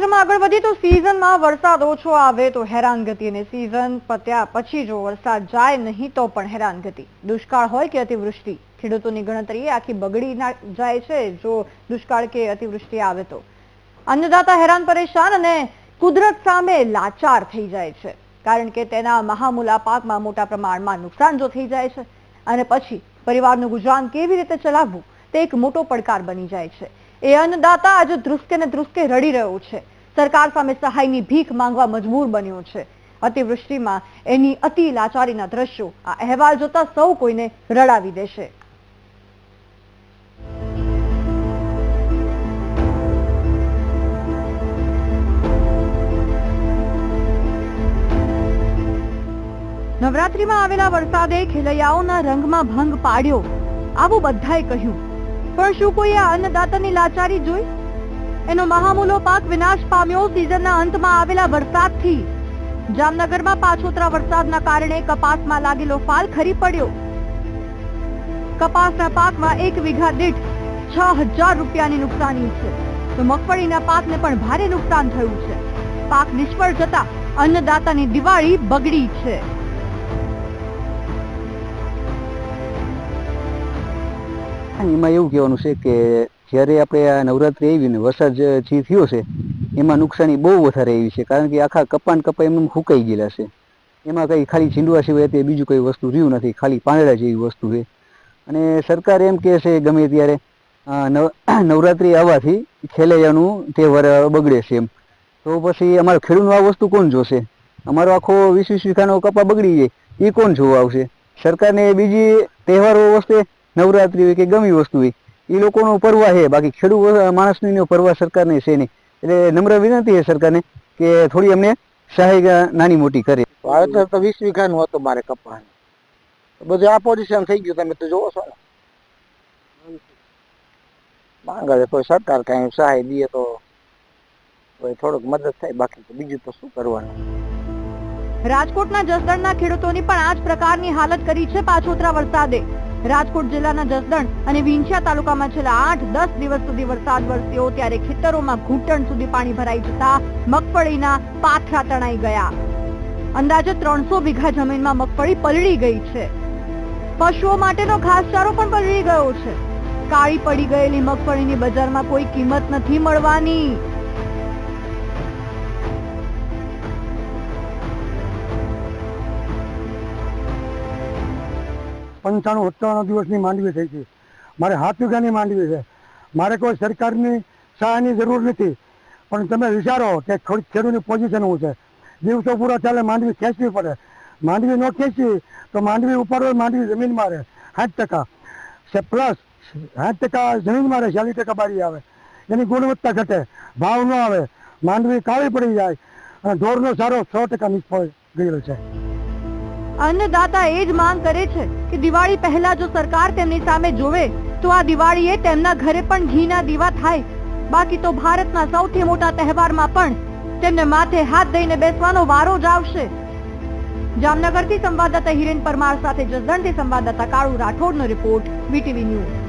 સમાચારમાં આગળ વધીએ તો સિઝનમાં વરસાદ ઓછો આવે તો હેરાનગતિ અને સિઝન પત્યા પછી જો વરસાદ જાય નહીં તો પણ હેરાનગતિ. દુષ્કાળ હોય કે અતિવૃષ્ટિ, ખેડૂતોની ગણતરી આખી બગડી જાય છે જો દુષ્કાળ કે અતિવૃષ્ટિ આવે તો. અન્નદાતા હેરાન પરેશાન અને કુદરત સામે લાચાર થઈ જાય છે. કારણ કે તેના મહામૂલા પાકમાં મોટા પ્રમાણમાં નુકસાન જો થઈ જાય છે અને પછી પરિવારનું ગુજરાન કેવી રીતે ચલાવવું તે એક મોટો પડકાર બની જાય છે. એ અન્નદાતા આજે ધ્રુસકે ને ધ્રુસકે રડી રહ્યો છે. સરકાર સામે સહાયની ભીખ માંગવા મજબૂર બન્યો છે. અતિવૃષ્ટિમાં એની અતિ લાચારીના દ્રશ્યો. આ અહેવાલ જોતા સૌ કોઈને રડાવી દેશે. નવરાત્રીમાં આવેલા વરસાદે ખેલૈયાઓના રંગમાં ભંગ પાડ્યો. આવું બધાએ કહ્યું. પણ શું કોઈ આ અન્નદાતાની લાચારી જોઈ? એનો મહામૂલો પાક વિનાશ પામ્યો સીઝનના અંતમાં આવેલા વરસાદથી. જામનગરમાં પાછોતરા વરસાદના કારણે કપાસમાં લાગેલો ફાલ ખરી પડ્યો. કપાસના પાકમાં એક વીઘા દીઠ છ હજાર રૂપિયાની નુકસાની છે. તો મગફળીના પાકને પણ ભારે નુકસાન થયું છે. પાક નિષ્ફળ જતા અન્નદાતાની દિવાળી બગડી છે. એમાં એવું કહેવાનું છે કે જ્યારે આપણે આ નવરાત્રી આવી ને વરસાદ જે થયો છે, એમાં નુકસાની બહુ વધારે આવી છે, કારણ કે આખા કપાન કપા એમ સુકાઈ ગયેલા છે. એમાં કઈ ખાલી છીંડવા સિવાય તે બીજું કઈ વસ્તુ રહ્યું નથી, ખાલી પાંદડા જેવી વસ્તુ છે. અને સરકાર એમ કહે છે ગમે ત્યારે નવરાત્રિ આવવાથી ખેલૈયાનું તહેવાર બગડે છે એમ. તો પછી અમારા ખેડૂતનું આ વસ્તુ કોણ જોશે? અમારો આખો વીસ વીસ વીઘાનો કપા બગડી જાય, એ કોણ જોવા આવશે? સરકારને બીજી તહેવારો વસ્તે નવરાત્રી હોય કે ગમી વસ્તુ હોય એ લોકોનો પરવા છે. બાકી ખેડૂત માણસની પરવા સરકારને છે નહીં. એટલે નમ્ર વિનંતી છે સરકારને કે થોડી અમને સહાય નાની મોટી કરે. વાવેતર તો વીસ વીઘાનું હતું મારે કપાસ. બધું આ પોઝિશન થઈ ગયું. તમે તો જોવો છો ને. માંગે કોઈ સરકાર કઈ સહાય દે તો કોઈ થોડુંક મદદ થાય. બાકી તો બીજું તો શું કરવાનું? રાજકોટના જસદણના ખેડૂતોની પણ આ જ પ્રકારની હાલત કરી છે પાછોતરા વરસાદે. રાજકોટ જિલ્લાના જસદણ અને વિંછિયા તાલુકામાં છેલ્લા આઠ, દસ દિવસ સુધી વરસાદ વરસ્યો ત્યારે ખેતરોમાં ઘૂંટણ સુધી પાણી ભરાઈ જતા મગફળીના પાથરા તણાઈ ગયા. અંદાજે ત્રણસો વીઘા જમીનમાં મગફળી પલળી ગઈ છે. પશુઓ માટેનો ઘાસચારો પણ પલળી ગયો છે. કાળી પડી ગયેલી મગફળીની બજારમાં કોઈ કિંમત નથી મળવાની. પંચાણું સત્તાણું દિવસની માંડવી થઈ છે. મારે હાથ વીઘાની માંડવી છે. મારે કોઈ સરકારની સહાયની જરૂર નથી. પણ તમે વિચારો કે ખેડૂતની પોઝિશન શું છે? દિવસો પૂરા ચાલે માંડવી ખેંચવી પડે. માંડવી ન ખેંચવી તો માંડવી ઉપર માંડવી જમીનમાં રહે. સાઠ ટકા. પ્લસ સાઠ ટકા જમીનમાં રહે, ચાલીસ ટકા બારી આવે. એની ગુણવત્તા ઘટે. ભાવ ન આવે. માંડવી કાળી પડી જાય. અને ઢોરનો સારો સો ટકા નિષ્ફળ ગયેલો છે. અન્નદાતા એ જ માંગ કરે છે કે દિવાળી પહેલા જો સરકાર તેમની સામે જોવે, તો આ દિવાળીએ તેમના ઘરે પણ ઘીના દીવા થાય. બાકી તો ભારતના સૌથી મોટા તહેવારમાં પણ તેમને માથે હાથ દઈને બેસવાનો વારો જ આવશે. જામનગરથી સંવાદદાતા હિરેન પરમાર સાથે જસદણથી સંવાદદાતા કાળુ રાઠોડનો રિપોર્ટ વીટીવી ન્યૂઝ.